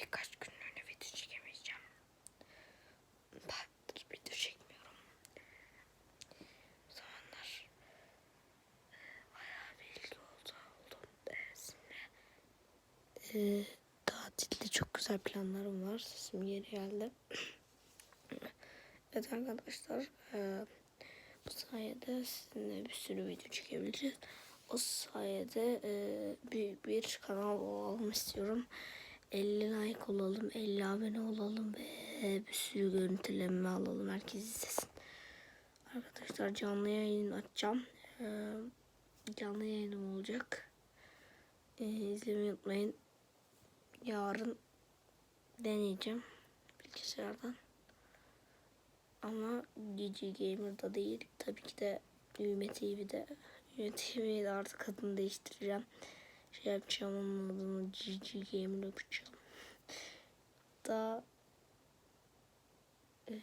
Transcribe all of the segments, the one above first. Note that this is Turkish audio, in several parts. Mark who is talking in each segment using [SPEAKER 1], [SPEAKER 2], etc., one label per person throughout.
[SPEAKER 1] birkaç günlüğüne video çekemeyeceğim. Bayağıdır video çekmiyorum. Bu zamanlar e, bayağı bir ilgi oldu. oldu. Sizinle e, tatilde çok güzel planlarım var. Sesim geri geldi. evet arkadaşlar e, bu sayede sizinle bir sürü video çekebileceğiz. O sayede e, büyük bir kanal olalım istiyorum. 50 like olalım, 50 abone olalım ve bir sürü görüntüleme alalım. Herkes izlesin. Arkadaşlar canlı yayın açacağım. E, canlı yayınım olacak. E, izlemeyi unutmayın. Yarın deneyeceğim bilgisayardan. Ama GG Gamer'da değil. Tabii ki de Üme TV'de. Üme TV'de artık adını değiştireceğim. Şey yapacağım onun adını GG Gamer yapacağım. Da e,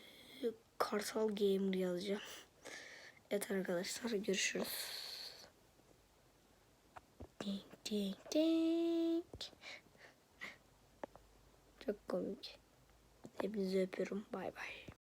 [SPEAKER 1] Kartal Gamer yazacağım. Evet arkadaşlar görüşürüz. Ding ding ding. Çok komik. Hepinizi öpüyorum. Bay bay.